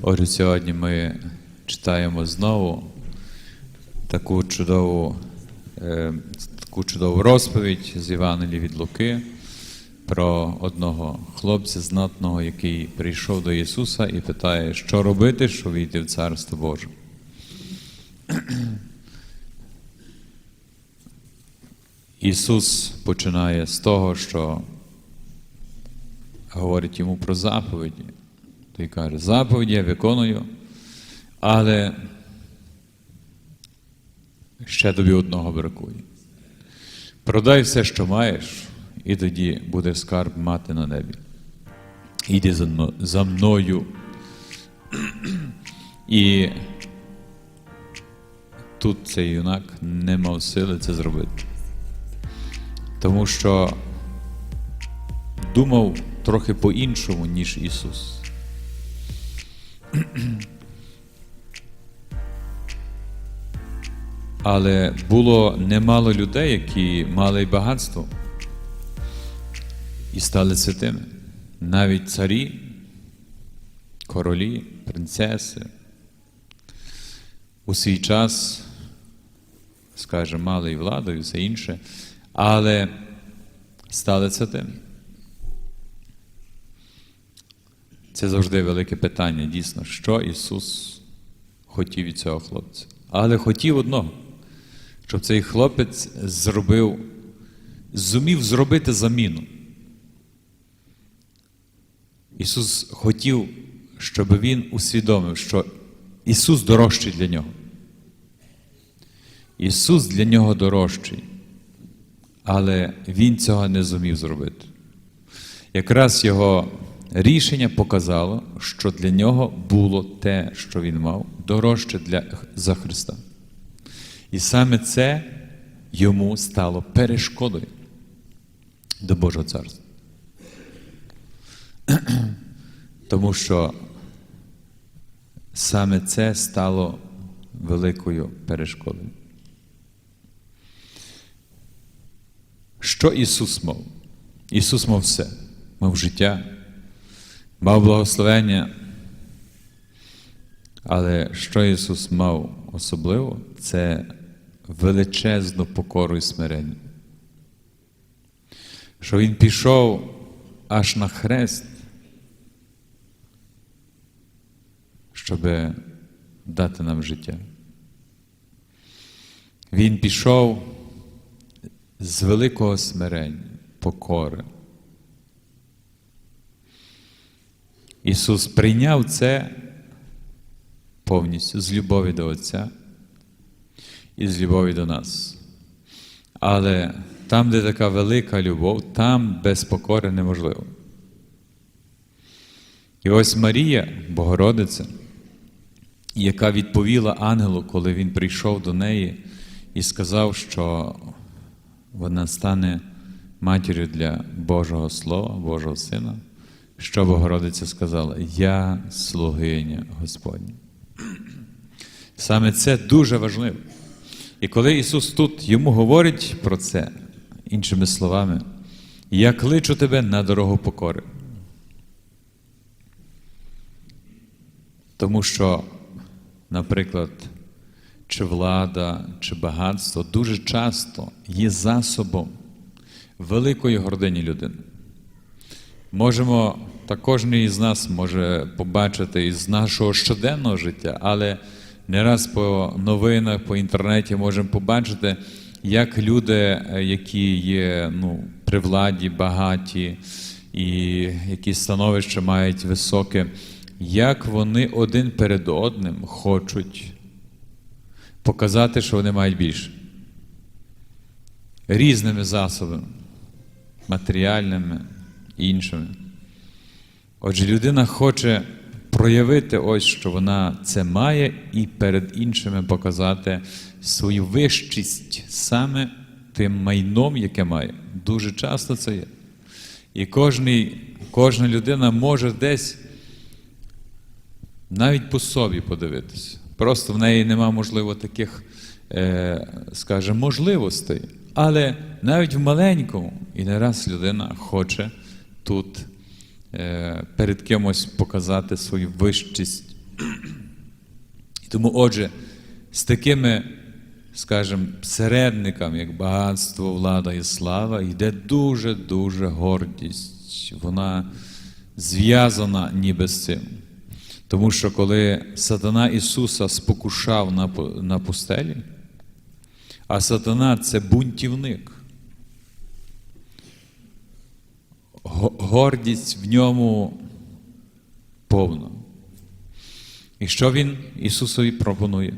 Отже, сьогодні ми читаємо знову таку чудову, е, таку чудову розповідь з Євангелії від Луки про одного хлопця знатного, який прийшов до Ісуса і питає, що робити, щоб війти в Царство Боже. Ісус починає з того, що говорить йому про заповіді. Той каже, заповіді я виконую, але ще тобі одного бракує. Продай все, що маєш, і тоді буде скарб мати на небі. Іди за мною. І тут цей юнак не мав сили це зробити. Тому що думав трохи по-іншому, ніж Ісус. Але було немало людей, які мали багатство і стали святими. Навіть царі, королі, принцеси. У свій час, скажімо, мали і владу, і все інше, але стали святими. Це завжди велике питання, дійсно, що Ісус хотів від цього хлопця. Але хотів одного, щоб цей хлопець зробив, зумів зробити заміну. Ісус хотів, щоб він усвідомив, що Ісус дорожчий для нього. Ісус для нього дорожчий, але Він цього не зумів зробити. Якраз його рішення показало, що для нього було те, що він мав, дорожче для, за Христа. І саме це йому стало перешкодою до Божого царства. Тому що саме це стало великою перешкодою. Що Ісус мав? Ісус мав все, мав життя, мав благословення. Але що Ісус мав особливо, це величезну покору і смирення. Що Він пішов аж на хрест, щоб дати нам життя. Він пішов з великого смирення, покори. Ісус прийняв це повністю з любові до Отця і з любові до нас. Але там, де така велика любов, там без покори неможливо. І ось Марія, Богородиця, яка відповіла ангелу, коли він прийшов до неї і сказав, що вона стане матір'ю для Божого Слова, Божого Сина, що Богородиця сказала: Я слугиня Господня. Саме це дуже важливо. І коли Ісус тут йому говорить про це, іншими словами, я кличу тебе на дорогу покори. Тому що, наприклад, чи влада, чи багатство дуже часто є засобом великої гордині людини. Можемо, та кожен із нас може побачити із нашого щоденного життя, але не раз по новинах, по інтернеті можемо побачити, як люди, е, які є ну, при владі, багаті і які становище мають високе, як вони один перед одним хочуть показати, що вони мають більше. Різними засобами, матеріальними іншими. Отже, людина хоче проявити ось, що вона це має, і перед іншими показати свою вищість саме тим майном, яке має. Дуже часто це є. І кожний, кожна людина може десь навіть по собі подивитися. Просто в неї нема, можливо, таких, е, скажімо, можливостей. Але навіть в маленькому і не раз людина хоче тут перед кимось показати свою вищість тому, отже, з такими, скажімо, середниками, як багатство, влада і слава, йде дуже-дуже гордість. Вона зв'язана ніби з цим. Тому що коли сатана Ісуса спокушав на пустелі, а сатана це бунтівник. Гордість в ньому повна. І що він Ісусові пропонує?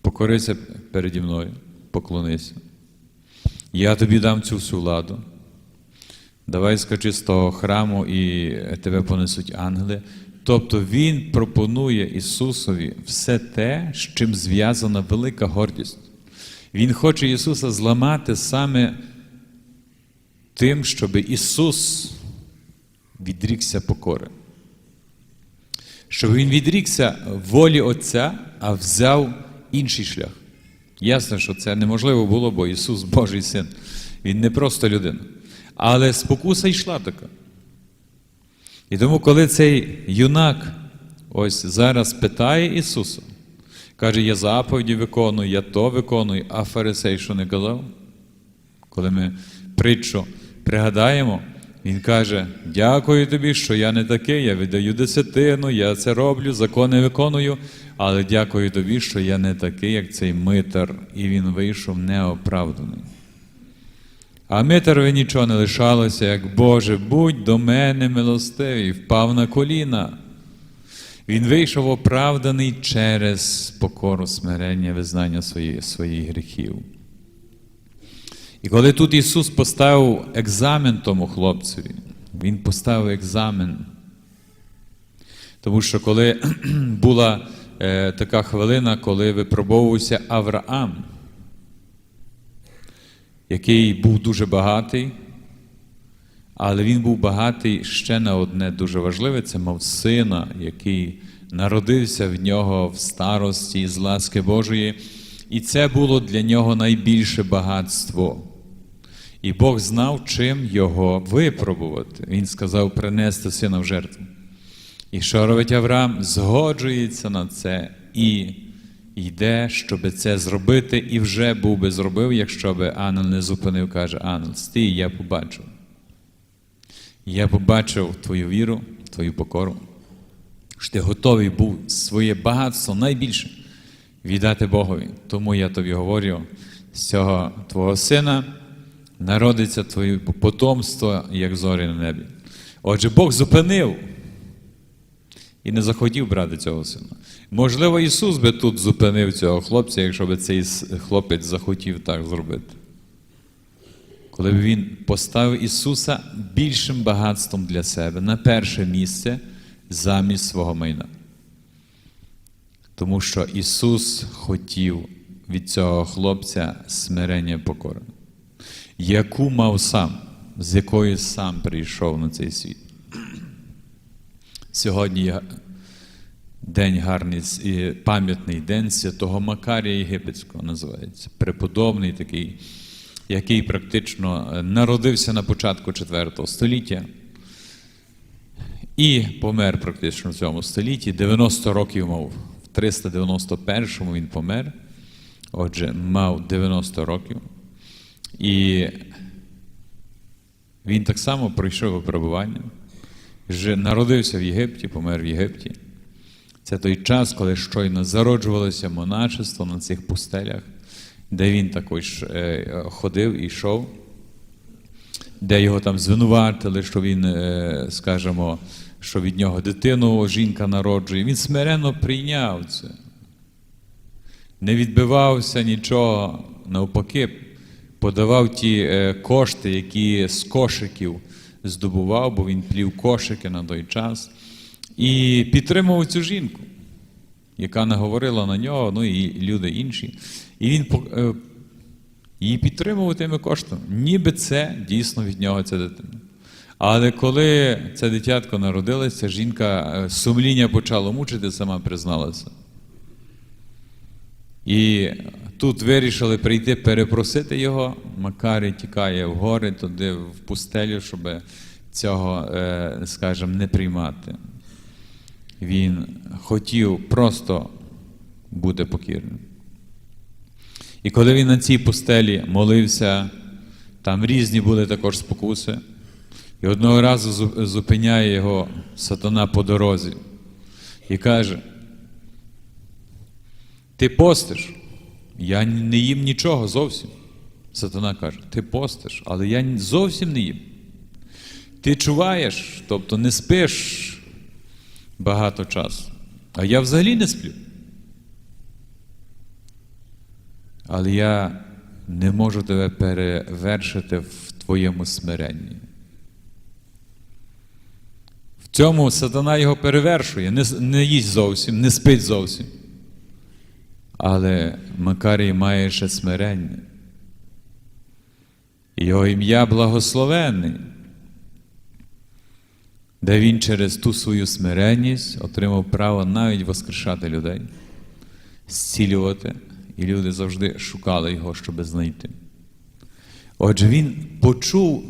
Покорися переді мною, поклонися. Я тобі дам цю всю владу. Давай скачи з того храму і тебе понесуть ангели. Тобто Він пропонує Ісусові все те, з чим зв'язана велика гордість. Він хоче Ісуса зламати саме тим, щоб Ісус відрікся покори. Щоб Він відрікся волі Отця, а взяв інший шлях. Ясно, що це неможливо було, бо Ісус Божий Син. Він не просто людина. Але спокуса йшла така. І тому, коли цей юнак ось зараз питає Ісуса, каже, я заповіді виконую, я то виконую, а фарисей що не казав? Коли ми притчу пригадаємо, він каже: Дякую тобі, що я не такий, я віддаю десятину, я це роблю, закони виконую, але дякую тобі, що я не такий, як цей митар, і він вийшов неоправданий. А Митарові нічого не лишалося, як Боже, будь до мене милостивий, впав на коліна. Він вийшов оправданий через покору смирення, визнання своїх, своїх гріхів. І коли тут Ісус поставив екзамен тому хлопцеві, Він поставив екзамен. Тому що коли була е, така хвилина, коли випробовувався Авраам, який був дуже багатий, але він був багатий ще на одне дуже важливе це мав сина, який народився в нього в старості з ласки Божої. І це було для нього найбільше багатство. І Бог знав, чим його випробувати. Він сказав принести сина в жертву. І що робить Авраам? Згоджується на це і йде, щоб це зробити, і вже був би зробив, якщо би ангел не зупинив, каже, ангел, стій, я побачив. Я побачив твою віру, твою покору, що ти готовий був своє багатство найбільше віддати Богові. Тому я тобі говорю, з цього твого сина народиться твоє потомство, як зорі на небі. Отже, Бог зупинив і не захотів брати цього сина. Можливо, Ісус би тут зупинив цього хлопця, якщо б цей хлопець захотів так зробити. Коли б він поставив Ісуса більшим багатством для себе на перше місце замість свого майна. Тому що Ісус хотів від цього хлопця смирення покори, яку мав сам, з якою сам прийшов на цей світ. Сьогодні день гарний, пам'ятний день святого Макарія Єгипетського називається. Преподобний такий, який практично е, народився на початку IV століття і помер практично в цьому столітті. 90 років мав. В 391-му він помер. Отже, мав 90 років. І він так само пройшов випробування. Вже народився в Єгипті, помер в Єгипті. Це той час, коли щойно зароджувалося монашество на цих пустелях, де він також е, ходив і йшов, де його там звинуватили, що він, е, скажімо, що від нього дитину жінка народжує. Він смиренно прийняв це. Не відбивався нічого, навпаки, подавав ті е, кошти, які з кошиків здобував, бо він плів кошики на той час, і підтримував цю жінку, яка наговорила на нього, ну і люди інші. І він е, її підтримував тими коштами, ніби це дійсно від нього ця дитина. Але коли це дитятко народилося, жінка е, сумління почало мучити, сама призналася. І тут вирішили прийти перепросити його. Макарій тікає в гори, туди в пустелю, щоб цього, е, скажімо, не приймати. Він хотів просто бути покірним. І коли він на цій пустелі молився, там різні були також спокуси, і одного разу зупиняє його сатана по дорозі і каже: Ти постиш, я не їм нічого зовсім. Сатана каже, ти постиш, але я зовсім не їм. Ти чуваєш, тобто не спиш багато часу, а я взагалі не сплю. Але я не можу тебе перевершити в твоєму смиренні. В цьому сатана його перевершує, не, не їсть зовсім, не спить зовсім. Але Макарій має ще смирення. Його ім'я благословенний, де він через ту свою смиренність отримав право навіть воскрешати людей, зцілювати, і люди завжди шукали його, щоб знайти. Отже, він почув,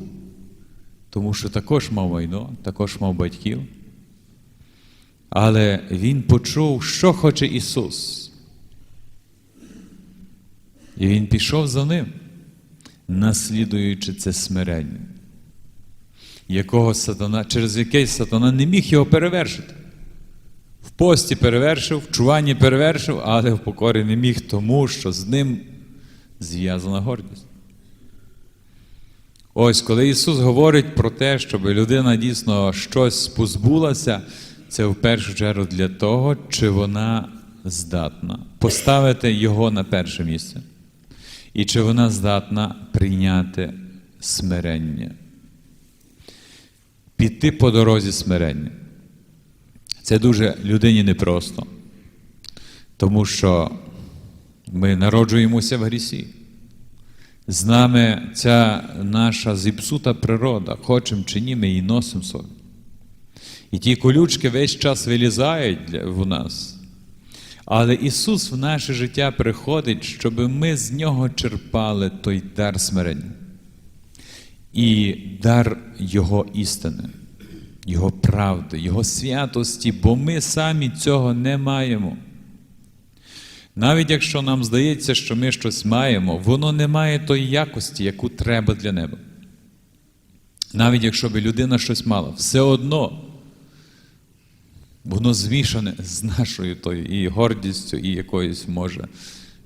тому що також мав майно, також мав батьків, але він почув, що хоче Ісус. І він пішов за ним, наслідуючи це смирення, якого сатана, через яке сатана не міг його перевершити. В пості перевершив, в чуванні перевершив, але в покорі не міг, тому що з ним зв'язана гордість. Ось коли Ісус говорить про те, щоб людина дійсно щось позбулася, це в першу чергу для того, чи вона здатна поставити Його на перше місце, і чи вона здатна прийняти смирення, піти по дорозі смирення. Це дуже людині непросто, тому що ми народжуємося в грісі. З нами ця наша зіпсута природа, хочемо чи ні, ми її носимо собі. І ті колючки весь час вилізають в нас. Але Ісус в наше життя приходить, щоб ми з нього черпали той дар смирення і дар Його істини, Його правди, Його святості, бо ми самі цього не маємо. Навіть якщо нам здається, що ми щось маємо, воно не має тої якості, яку треба для неба. Навіть якщо б людина щось мала, все одно воно змішане з нашою тою і гордістю, і якоюсь може,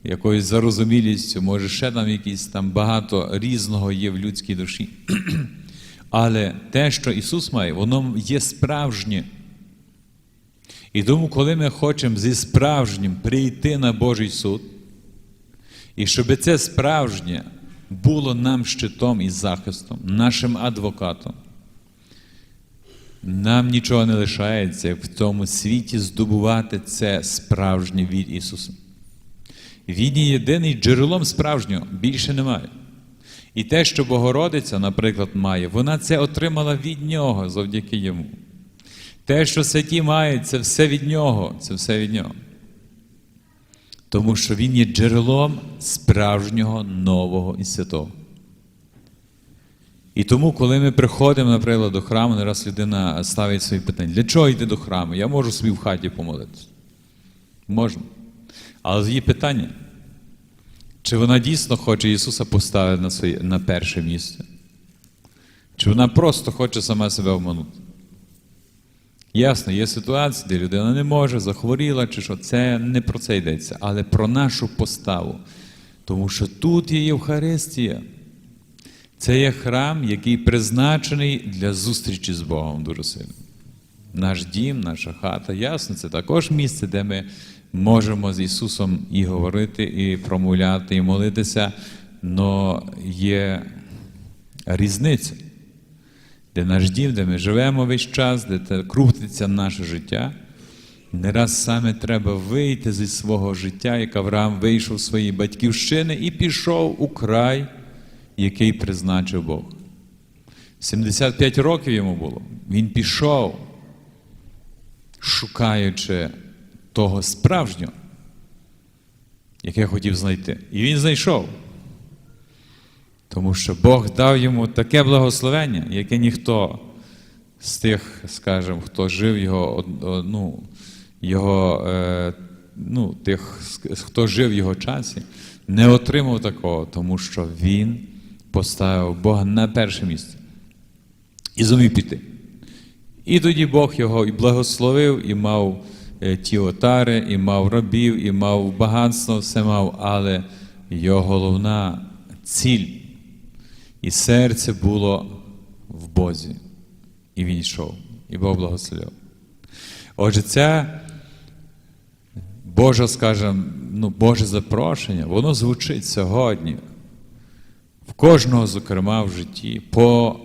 якоюсь зарозумілістю, може, ще там якісь там багато різного є в людській душі. Але те, що Ісус має, воно є справжнє. І тому, коли ми хочемо зі справжнім прийти на Божий суд, і щоб це справжнє було нам щитом і захистом, нашим адвокатом, нам нічого не лишається в цьому світі здобувати це справжнє від Ісуса. Він є єдиний джерелом справжнього, більше немає. І те, що Богородиця, наприклад, має, вона це отримала від Нього завдяки йому. Те, що святі мають, це все від Нього, це все від Нього. Тому що Він є джерелом справжнього нового і святого. І тому, коли ми приходимо, наприклад, до храму, не раз людина ставить свої питання, для чого йти до храму? Я можу собі в хаті помолитися. Можна. Але є питання, чи вона дійсно хоче Ісуса поставити на, своє, на перше місце? Чи вона просто хоче сама себе обманути? Ясно, є ситуації, де людина не може, захворіла, чи що. Це не про це йдеться, але про нашу поставу. Тому що тут є Євхаристія. Це є храм, який призначений для зустрічі з Богом дуже сильно. Наш дім, наша хата, ясно, це також місце, де ми можемо з Ісусом і говорити, і промовляти, і молитися, але є різниця, де наш дім, де ми живемо весь час, де крутиться наше життя. Не раз саме треба вийти зі свого життя, як Авраам вийшов з своєї батьківщини і пішов у край, який призначив Бог. 75 років йому було. Він пішов, шукаючи того справжнього, яке хотів знайти. І він знайшов. Тому що Бог дав йому таке благословення, яке ніхто з тих, скажімо, хто жив його, ну, його, е, ну, тих, хто жив в його часі, не отримав такого, тому що він поставив Бога на перше місце і зумів піти. І тоді Бог його і благословив, і мав е, ті отари, і мав рабів, і мав багатство, все мав, але його головна ціль і серце було в Бозі. І він йшов, і Бог благословив. Отже, ця Божа, скажімо, ну, Боже запрошення, воно звучить сьогодні. Кожного, зокрема, в житті, по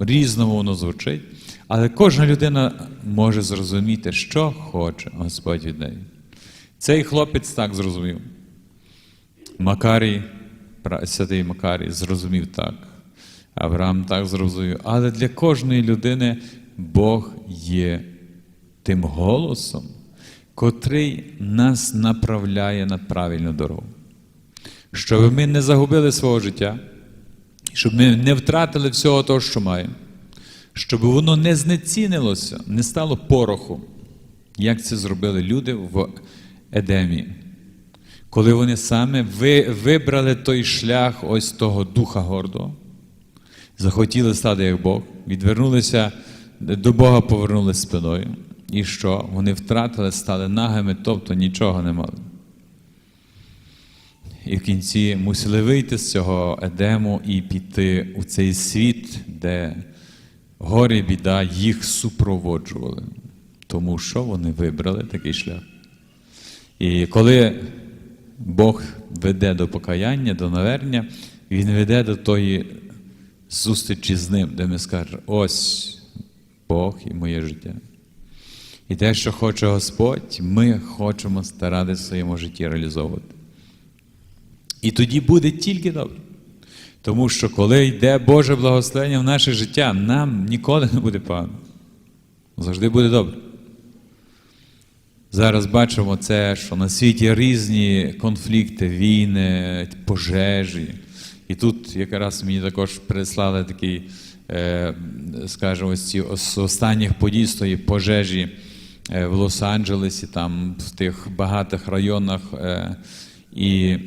різному воно звучить, але кожна людина може зрозуміти, що хоче Господь від неї. Цей хлопець так зрозумів. Макарій, святий Макарій, зрозумів так. Авраам так зрозумів. Але для кожної людини Бог є тим голосом, котрий нас направляє на правильну дорогу. Щоб ми не загубили свого життя, щоб ми не втратили всього того, що маємо, щоб воно не знецінилося, не стало порохом, як це зробили люди в Едемі. Коли вони саме ви- вибрали той шлях ось того духа гордого, захотіли стати як Бог, відвернулися до Бога, повернулися спиною. І що? Вони втратили, стали нагими, тобто нічого не мали. І в кінці мусили вийти з цього Едему і піти у цей світ, де горе біда їх супроводжували. Тому що вони вибрали такий шлях. І коли Бог веде до покаяння, до навернення, Він веде до тої зустрічі з ним, де ми скажемо, ось Бог і моє життя. І те, що хоче Господь, ми хочемо старатися в своєму житті реалізовувати. І тоді буде тільки добре. Тому що коли йде Боже благословення в наше життя, нам ніколи не буде погано. Завжди буде добре. Зараз бачимо це, що на світі різні конфлікти, війни, пожежі. І тут якраз мені також прислали такий, е, скажімо, з останніх подій з тої пожежі е, в Лос-Анджелесі, там в тих багатих районах. Е, і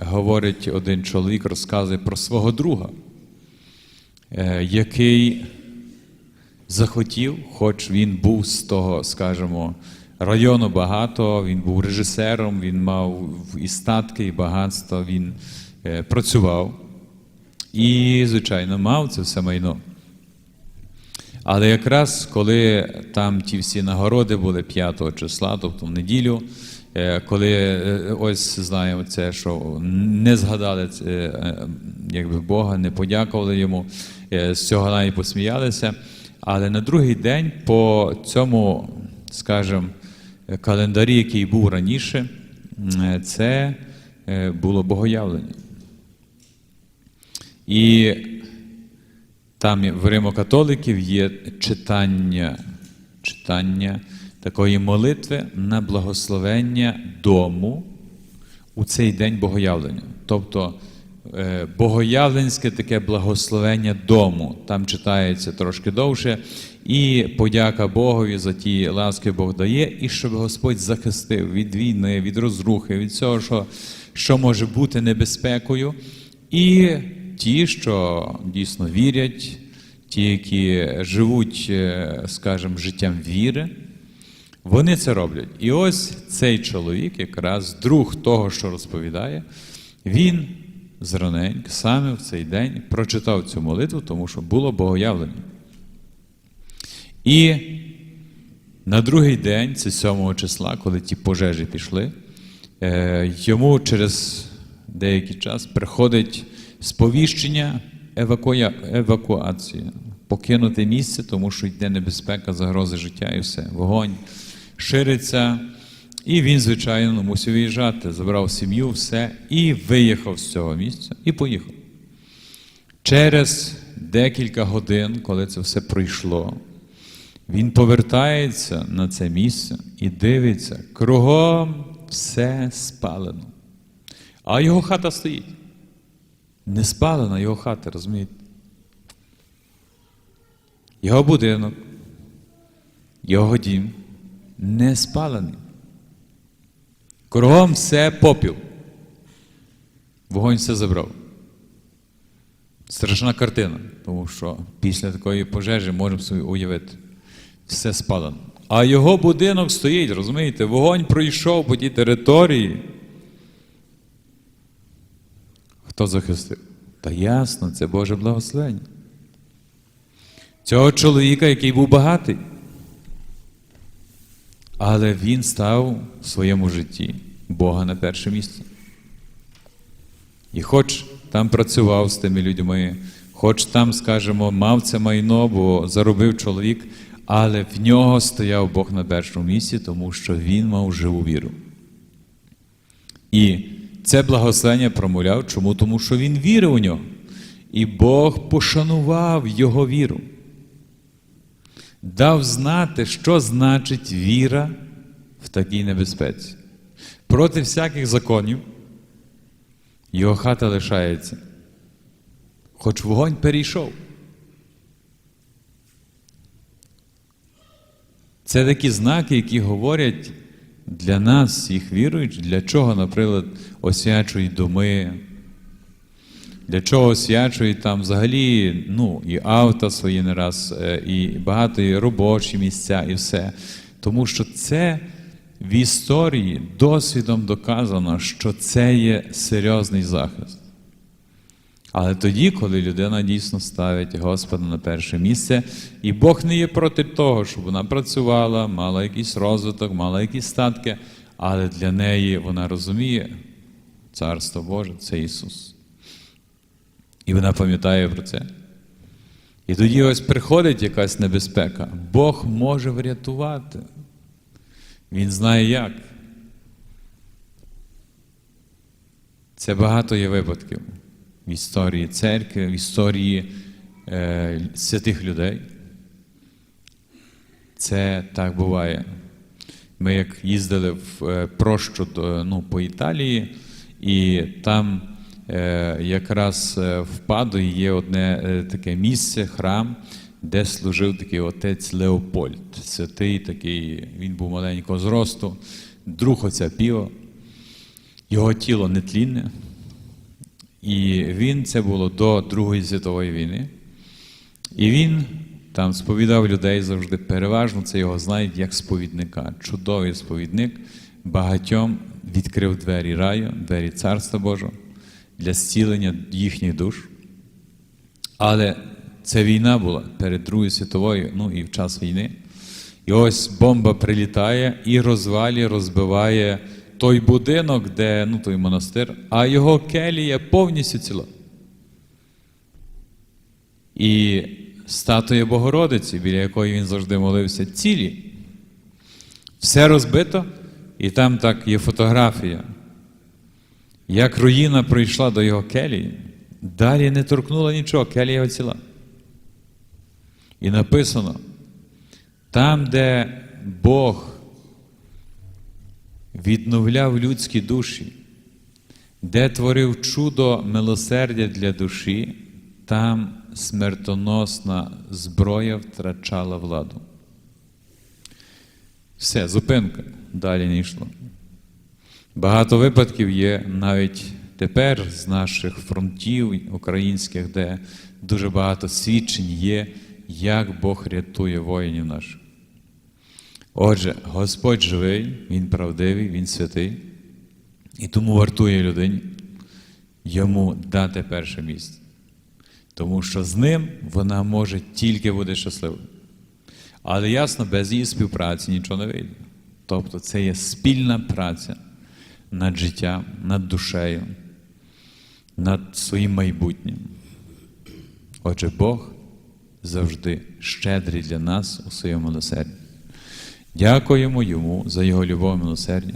говорить один чоловік, розказує про свого друга, е, який захотів, хоч він був з того, скажімо, району багато, він був режисером, він мав і статки, і багатство, він е, працював і, звичайно, мав це все майно. Але якраз коли там ті всі нагороди були 5 числа, тобто в неділю, коли е, ось знаємо це, що не згадали е, якби Бога, не подякували йому, е, з цього навіть посміялися. Але на другий день по цьому, скажімо, календарі, який був раніше, е, це е, було богоявлення. І там в римокатоликів є читання, читання такої молитви на благословення дому у цей день богоявлення. Тобто е, богоявленське таке благословення дому. Там читається трошки довше. І подяка Богові за ті ласки Бог дає, і щоб Господь захистив від війни, від розрухи, від всього, що, що може бути небезпекою. І ті, що дійсно вірять, ті, які живуть, е, скажімо, життям віри, вони це роблять. І ось цей чоловік, якраз друг того, що розповідає, він зраненька саме в цей день прочитав цю молитву, тому що було богоявлення. І на другий день, це 7 числа, коли ті пожежі пішли, е, йому через деякий час приходить сповіщення евакуя... евакуації, покинути місце, тому що йде небезпека, загрози життя і все. Вогонь шириться. І він, звичайно, мусив виїжджати, забрав сім'ю, все, і виїхав з цього місця і поїхав. Через декілька годин, коли це все пройшло, він повертається на це місце і дивиться, кругом все спалено. А його хата стоїть. Не спалена його хата, розумієте? Його будинок, його дім не спалений. Кругом все попіл. Вогонь все забрав. Страшна картина, тому що після такої пожежі можемо собі уявити. Все спалено. А його будинок стоїть, розумієте? Вогонь пройшов по тій території. Хто захистив? Та ясно, це Боже благословення. Цього чоловіка, який був багатий. Але він став в своєму житті Бога на перше місце. І хоч там працював з тими людьми, хоч там, скажімо, мав це майно, бо заробив чоловік, але в нього стояв Бог на першому місці, тому що він мав живу віру. І це благословення промовляв. Чому? Тому що він вірив у нього. І Бог пошанував його віру. Дав знати, що значить віра в такій небезпеці. Проти всяких законів його хата лишається. Хоч вогонь перейшов. Це такі знаки, які говорять для нас, всіх віруючих, для чого, наприклад, освячують доми, для чого освячують там взагалі ну, і авто свої не раз, е, і багато і робочі місця, і все. Тому що це в історії досвідом доказано, що це є серйозний захист. Але тоді, коли людина дійсно ставить Господа на перше місце, і Бог не є проти того, щоб вона працювала, мала якийсь розвиток, мала якісь статки, але для неї вона розуміє, Царство Боже це Ісус. І вона пам'ятає про це. І тоді ось приходить якась небезпека. Бог може врятувати. Він знає як. Це багато є випадків в історії церкви, в історії е, святих людей. Це так буває. Ми як їздили в е, прощу ну, по Італії, і там якраз е, в Падої є одне е, таке місце, храм, де служив такий отець Леопольд, святий такий, він був маленького зросту, друг отця Піо. Його тіло нетлінне. І він це було до Другої світової війни. І він там сповідав людей завжди. Переважно це його знають як сповідника. Чудовий сповідник, багатьом відкрив двері раю, двері Царства Божого для зцілення їхніх душ. Але це війна була перед Другою світовою, ну і в час війни. І ось бомба прилітає і розвалює, розбиває той будинок, де ну, той монастир, а його келія повністю ціла. І статуя Богородиці, біля якої він завжди молився, цілі. Все розбито, і там так є фотографія. Як руїна прийшла до його келії, далі не торкнула нічого, келія його ціла. І написано: там, де Бог відновляв людські душі, де творив чудо милосердя для душі, там смертоносна зброя втрачала владу. Все, зупинка, далі не йшло. Багато випадків є навіть тепер з наших фронтів українських, де дуже багато свідчень є, як Бог рятує воїнів наших. Отже, Господь живий, Він правдивий, Він святий, і тому вартує людині йому дати перше місце. Тому що з ним вона може тільки бути щасливою. Але ясно, без її співпраці нічого не вийде. Тобто це є спільна праця над життям, над душею, над своїм майбутнім. Отже, Бог завжди щедрий для нас у своєму милосерді. Дякуємо Йому за Його любов і милосердя.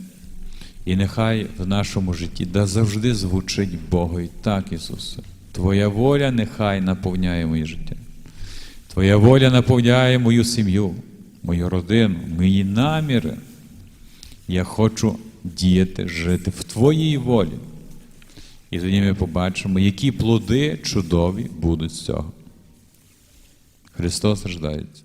І нехай в нашому житті да завжди звучить Богу і так, Ісусе. Твоя воля нехай наповняє моє життя. Твоя воля наповняє мою сім'ю, мою родину, мої наміри. Я хочу діяти, жити в Твоїй волі. І тоді ми побачимо, які плоди чудові будуть з цього. Христос рождається.